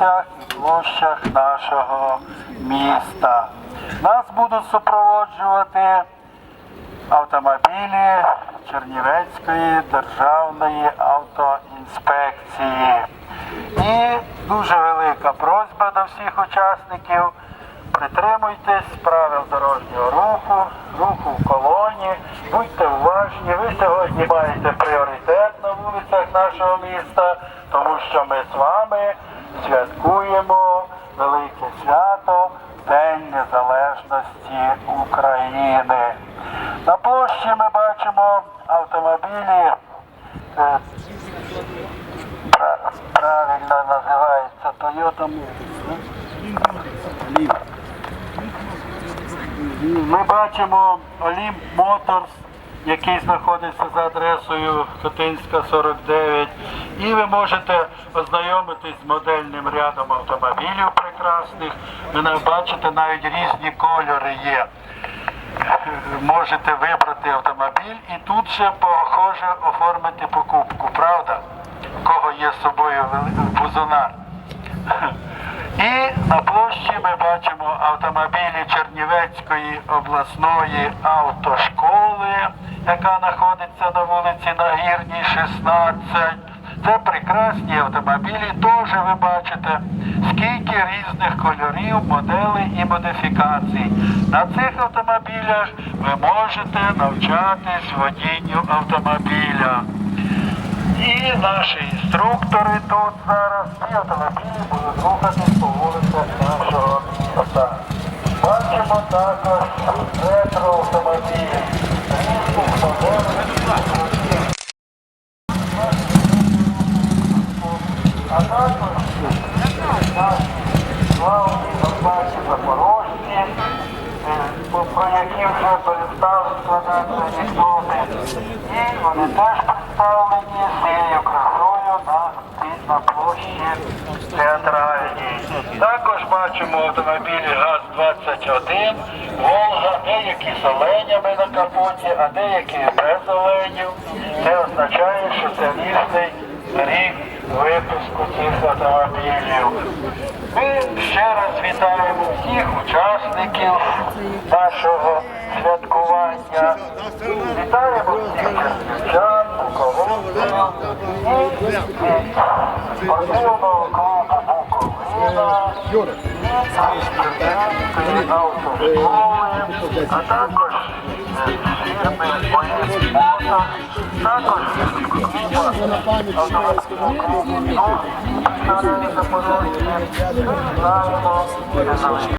вулицях і площах нашого міста. Нас будуть супроводжувати автомобілі Чернівецької державної автоінспекції. І дуже велика просьба до всіх учасників. Притримуйтесь правил дорожнього руху, руху в колоні, будьте уважні. Ви сьогодні маєте пріоритет на вулицях нашого міста, тому що ми з вами святкуємо велике свято День Незалежності України. На площі ми бачимо автомобілі. е, Правильно називається Toyota Motors. Ми бачимо Олімп Моторс, який знаходиться за адресою Хотинська 49. І ви можете ознайомитись з модельним рядом автомобілів прекрасних. Ви бачите, навіть різні кольори є. Можете вибрати автомобіль і тут ще похоже оформити покупку, правда? У кого є з собою бузунар. І на площі ми бачимо автомобілі Чернівецької обласної автошколи, яка знаходиться на вулиці Нагірній, 16. Це прекрасні автомобілі, теж ви бачите, скільки різних кольорів, моделей і модифікацій. На цих автомобілях ви можете навчатись водінню автомобіля. І наші інструктори тут зараз і автомобілі будуть рухатись по вулицях нашого міста. Бачимо також ретро-автомобілі. Різних моделей. Також славні запасі запорожці, про які вже перестали складати анекдоти. І вони теж представлені цією красою на, на театральній. Також бачимо автомобілі ГАЗ-21, Волга, деякі з оленями на капоті, а деякі без оленів. Це означає, що це різний рік випуску цих автомобілів. Ми ще раз вітаємо всіх учасників нашого святкування. Вітаємо всіх чернівчан, буковинців і спортивного клубу Буковина, і Чернівецької автошколи, а також також автомобільного клубу що знаємо,